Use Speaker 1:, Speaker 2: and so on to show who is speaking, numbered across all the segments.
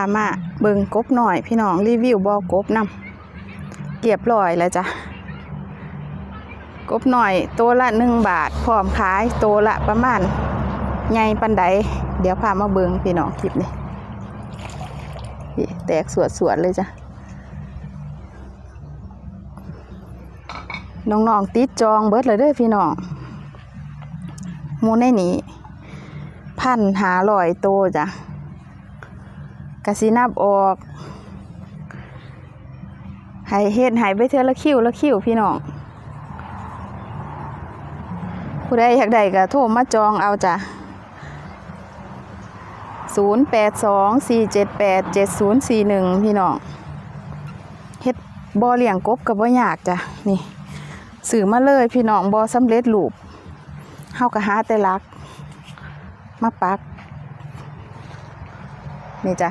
Speaker 1: ามาเบิงกบหน่อยพี่น้องรีวิวบอกบนำเรียบร้อยแล้วจ้ะกบหน่อยตัวละหนึ่งบาทพร้อมขายตัวละประมาณไงปันไดเดี๋ยวพามาเบิงพี่น้องคลิปนี้แตกสวดสวดๆเลยจ้ะน้องๆติดจองเบิดเลยเด้อพี่น้องมูในนี้พันหาลอยโตจ้ะ กะสินับออกให้เฮ็ดให้ไปเทือละคิวละคิวพี่น้องผู้ใดอยากได้ก็โทรมาจองเอาจ้ะ0 8 2 4 7 8 7 0 4 1 พี่น้องเฮ็ดบ่อเลี้ยงกบกับบ่ยากจ้ะนี่สื่อมาเลยพี่น้องบ่สำเร็จรูปเฮาก็หาแต่ลัก มาปัก นี่จ้ะ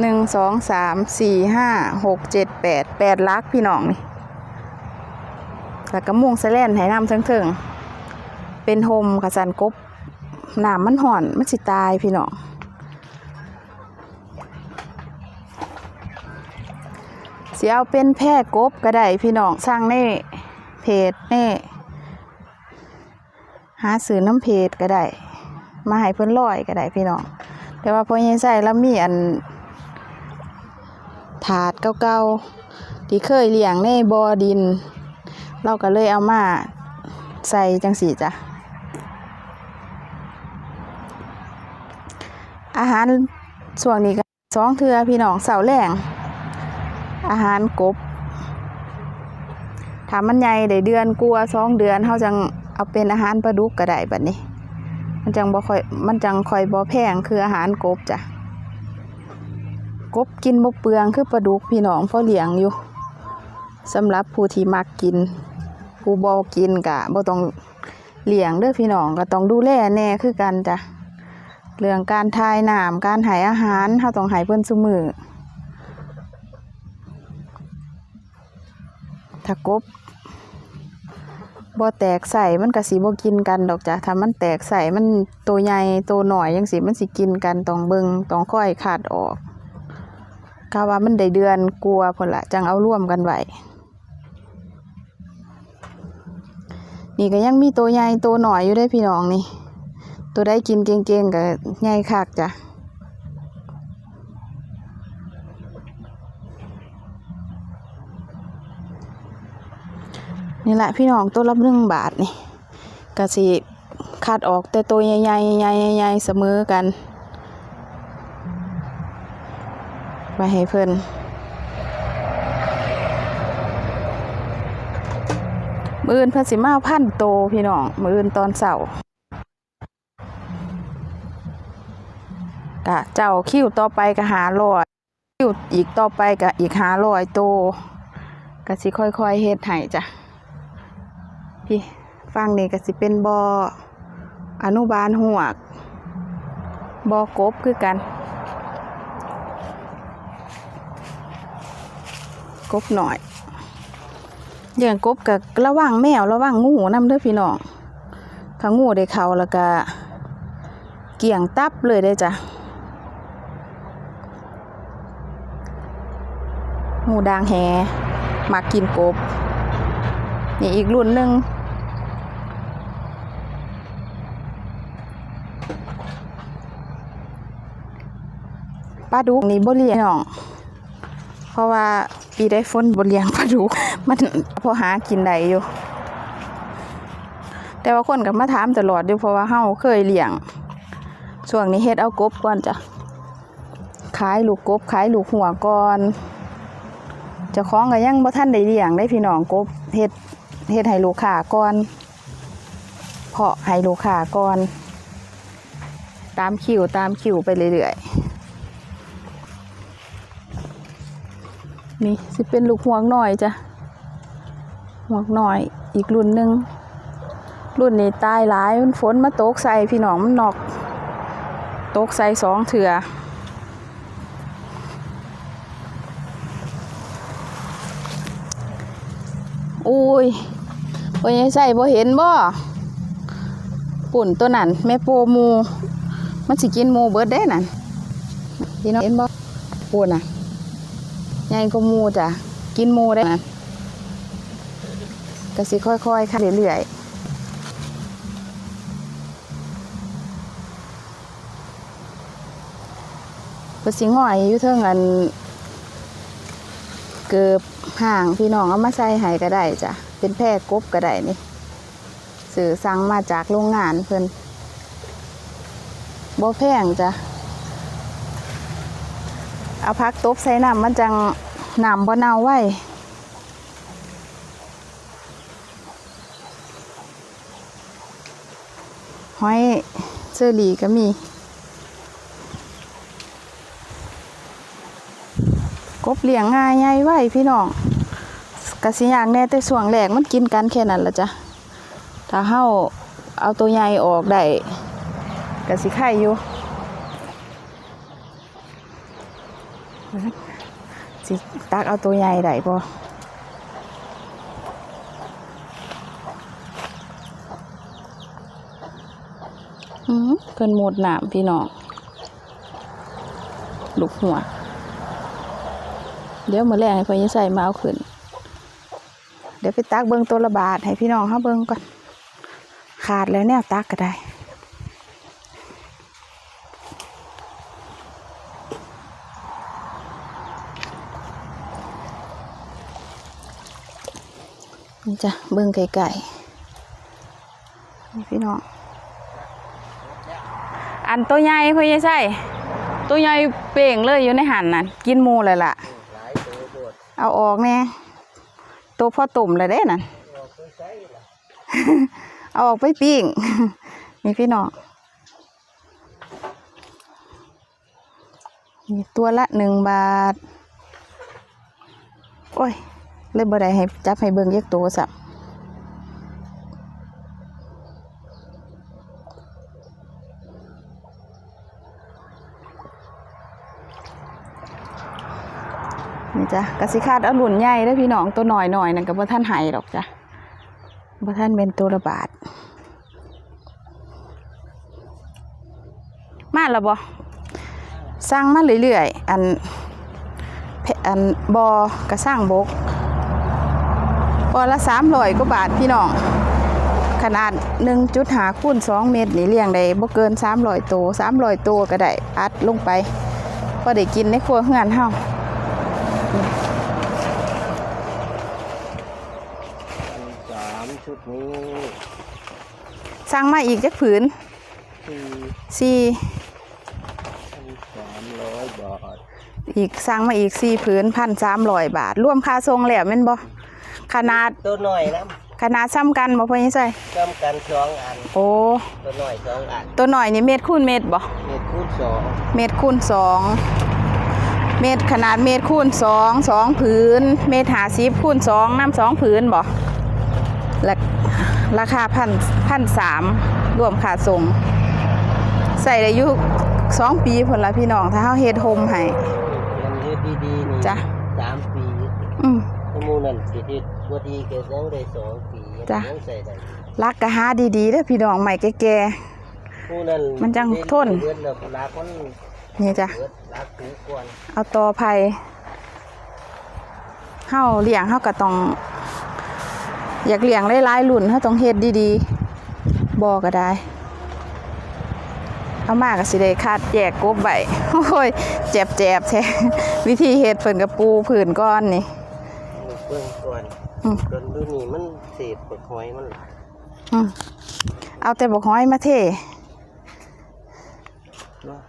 Speaker 1: หนึ่งสองสามสี่ห้าหกเจ็ดแปดแปดลักพี่น้องนี่แล้วก็มุงแสแลนให้น้ำเถิงๆเป็นโฮมกระสันกบน้ำมันห่อนมันสิตายพี่น้องเสิเอาเป็นแพร่กบก็ได้พี่น้องสร้างในเพจในหาซื้อน้ำเพจก็ได้ มาให้เพิ่นลอยก็ได้พี่น้องแต่ว่าพอยังใส่แล้วมีอัน ถาดเก่าๆที่เคยเลี้ยงในบ่อดิน เราก็เลยเอามาใส่จังสีจ้ะ อาหารส่วนนี้ก็สองเทือพี่น้องเสาแรงอาหารกบถามมันใหญ่ได้เดือนกลัวสองเดือนเขาจังเอาเป็นอาหารปลาดุกก็ได้บัดนี้ มันจังบ่ค่อยมันจังค่อยบ่แพงคืออาหารกบจ้ะ กบกินบ่เปลืองคือปลาดุกพี่น้องพราะเลี้ยงอยู่สำหรับผู้ที่มักกิน ผู้บ่กินกะบ่ต้องเลี้ยงเด้อพี่น้องก็ต้องดูแลแน่คือกันจ้ะเรื่องการทายน้ำการให้อาหารเฮาต้องให้เพิ่นซุมือถ้ากบบ่แตกใส่มันก็สิบ่กินกันดอกจ้ะถ้ามันแตกใส่มันตัวใหญ่ตัวหน่อยจังซี่มันสิกินกันต้องเบิ่งต้องค่อยขาดออก กะว่ามันได้เดือนกลัวพุ่นละจังเอาร่วมกันไว้นี่ก็ยังมีตัวใหญ่ตัวหน่อยอยู่ได้พี่น้องนี่ ตัวได้กินเก่งๆกับใหญ่คักจ้ะนี่แหละพี่น้องตัวละหนึ่งบาทนี่กระสิคัดออกแต่ตัวใหญ่ๆใหญ่ๆใหญ่ๆเสมอกัน ไปให้เพิ่นมืออื่นเพิ่นสิมาเอาพันโตพี่น้อง มืออื่นตอนเสาร์กะเจ้าคิ้วต่อไปก็หาลอยคิ้วอีกต่อไปก็อีกหาลอยโตกะสิค่อยๆเฮ็ดให้จ้ะพี่ฟังนี่ก็สิเป็นบออนุบาลหวก บอกบคือกัน กบหน่อยเลี้ยงกบกับระวังแมวระวังงูนำเด้อพี่น้องถ้างูได้เขาแล้วก็เกี่ยงตับเลยได้จ้ะหมูดางแหมากินกบ นี่อีกรุ่นหนึ่งปลาดุกนี่บ่เลี้ยงน้อง เพราะว่าปีได้ฝนบ่เลี้ยงปลาดุกมันพอหากินได้อยู่ แต่ว่าคนก็มาถามตลอดอยู่เพราะว่าเฮาเคยเลี้ยงช่วงนี้เฮ็ดเอากบก่อนจ้ะขายลูกกบขายลูกหัวก่อนเจ้าของก็ยังบ่ทันได้เลี้ยงได้พี่น้องกบเฮ็ดเฮ็ดให้ลูกค้าก่อนเพาะให้ลูกค้าก่อน ตามคิวตามคิวไปเรื่อยๆ นี่สิเป็นลูกหัวงหน่อยจ้ะหัวงหน่อยอีกรุ่นหนึ่งรุ่นนี้ตายหลายมันฝนมาตกใส่พี่น้องมันนอกตกใส่สองเถื่ออุ้ยบ่ยังใส่บ่เห็นบ่ปุ่นตัวนั้นแม่โปมู มันสิกินมูเบิร์ดได้นั่นพี่น้องเห็นบ่ปูน่ะ ใหญ่กว่าหมูจ้ะ กินมูได้นะก็สิค่อยๆค่ะเรื่อยๆเพิ่นสิง่อยอยู่เทิงอันเกือบห่างพี่น้องเอามาใส่ให้ก็ได้จ้ะเป็นแพร่กบก็ได้นี่สื่อสั่งมาจากโรงงานเพิ่นบ่แพงจ้ะ เอาพักตบใส่น้ำมันจังน้ำบ่เน่าไว้หอยเชอรี่ก็มีกบเลี้ยงง่ายใหญ่ไว้พี่น้องกระสิยากแน่แต่ส่วงแรกมันกินกันแค่นั้นละจ้ะถ้าเฮาเอาตัวใหญ่ออกได้กระสิไข่อยู่ สิตักเอาตัวใหญ่ได้บ่อืมเพิ่นหมดน้ำพี่น้องลูกหัว เดี๋ยวมือแรกให้พ่อยิ่ใส่มาเอาขึ้น เดี๋ยวไปตักเบิงตัวละบาทให้พี่น้องเขาเบิงก่อน ขาดแล้วเนี่ยตักก็ได้ นี่จ้ะเบิงไก่ๆนี่พี่น้องอันตัวใหญ่พ่อยิ่ใส่ตัวใหญ่เป่งเลยอยู่ในหันน่ะกินมูเลยล่ะ เอาออกแน่ตัวพ่อตุ่มเลยเด้นั่น
Speaker 2: ออกไปใช้ล่ะ
Speaker 1: เอาออกไปปิ้งนี่พี่น้อมีตัวละหนึ่งบาท โอ้ย เลยบ่ได้ให้จับให้เบิ่งเยกตัวสับนี่จ้ะกสิคาดเอาหลุนใหญ่ได้พี่น้องตัวหน่อยหน่อยนั่นก็บ่ท่านหายดอกจ้ะบ่ท่านเป็นตัวระบาด มาแล้วบ่สร้างมาเรื่อยๆ อันอันบอกระสร้างบก บอละสามร้อยกว่าบาทพี่น้อง ขนาดหนึ่งจุดหาคูณสองเมตรนี่เลี้ยงได้บ่เกินสามร้อยตัวสามร้อยตัวก็ได้อัดลงไปพอได้กินในครัวเฮือนเฮา
Speaker 2: สามชุดนี้
Speaker 1: สร้างมาอีกจักผืน
Speaker 2: สี่
Speaker 1: สี่
Speaker 2: พันสามร้อยบาท
Speaker 1: อีกสร้างมาอีกสี่ผืนพันสามร้อยบาท รวมค่าทรงแล้วแม่นบ่ ขนาด
Speaker 2: ตัวหน่อยนะ
Speaker 1: ขนาดซ้ำกันบ่พ่อยังใส่
Speaker 2: จำกันสองอัน
Speaker 1: โอ้
Speaker 2: ตัวหน่อยสองอัน
Speaker 1: ตัวหน่อยนี่เม็ดคูณเม็ดบ่
Speaker 2: เม็ดคูณสอง
Speaker 1: เม็ดคูณสองเม็ดขนาดเม็ดคูณสองสองผืน เม็ดหาสิบคูณสองน้ำสองผืนบ่และราคาพันพันสามรวมค่าส่ง ใส่ได้อยู่สองปีผลละพี่น้อง ถ้าเฮาเฮ็ดโฮมให้
Speaker 2: มันเฮ็ดดีๆนี่
Speaker 1: จ้ะ
Speaker 2: สามปี
Speaker 1: อื ม
Speaker 2: ชั่วโมงนั้นสิเฮ็ดบ่ดีก็ยังได้สองปี
Speaker 1: จ้ะ
Speaker 2: ยังใส่ได้
Speaker 1: รักกะหาดีๆเด้อพี่น้องใหม่แก่
Speaker 2: ผู้นั้น
Speaker 1: มันจังทน
Speaker 2: เดือนละรักมัน
Speaker 1: ๆนี่จ้ะ
Speaker 2: เบิดรักถูกก่อน
Speaker 1: เอาตอไผ่เฮาเลี้ยงเฮาก็ต้อง อยากเลี้ยงหลายๆรุ่นเฮาต้องเฮ็ดดีๆบ่ก็ได้ เอามาก็สิได้คัดแยกกบไว้โอ้ยเจ็บๆแท้ วิธีเฮ็ดเพิ่นก็ปูพื้นก้อนนี่
Speaker 2: เบิ่งก่อน
Speaker 1: อืม
Speaker 2: จนดูนี่มันเศษบักหอยมันหลาย
Speaker 1: อืมเอาแต่บอกห้อยมาเท
Speaker 2: เนาะ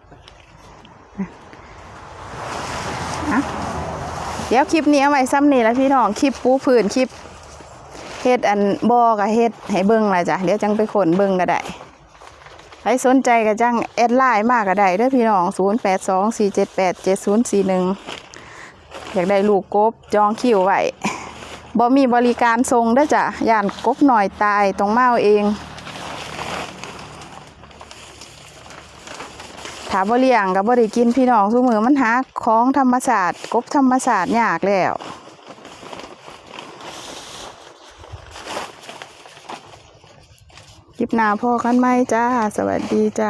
Speaker 1: เดี๋ยวคลิปนี้เอาไว้ซ้ำนี่แล้วพี่น้อง คลิปปูพื้นคลิปเฮ็ดอันบอกะเฮ็ดให้เบิ่งล่ะจ้ะ เดี๋ยวจังไปขนเบิ่งก็ได้ใครสนใจก็จังแอดไลน์มาก็ได้เด้อพี่น้อง 0824787041 อยากได้ลูกกบจองคิวไว้ บ่มีบริการส่งเด้จ้ะย่านกบหน่อยตายต้องมาเอาเองถาบ่เลี้ยงก็บ่ได้กินพี่น้องซุมือมันหาของธรรมศาสตร์กบธรรมศาสตร์ยากแล้วคลิปหน้าพ่อกันไหมจ้า สวัสดีจ้า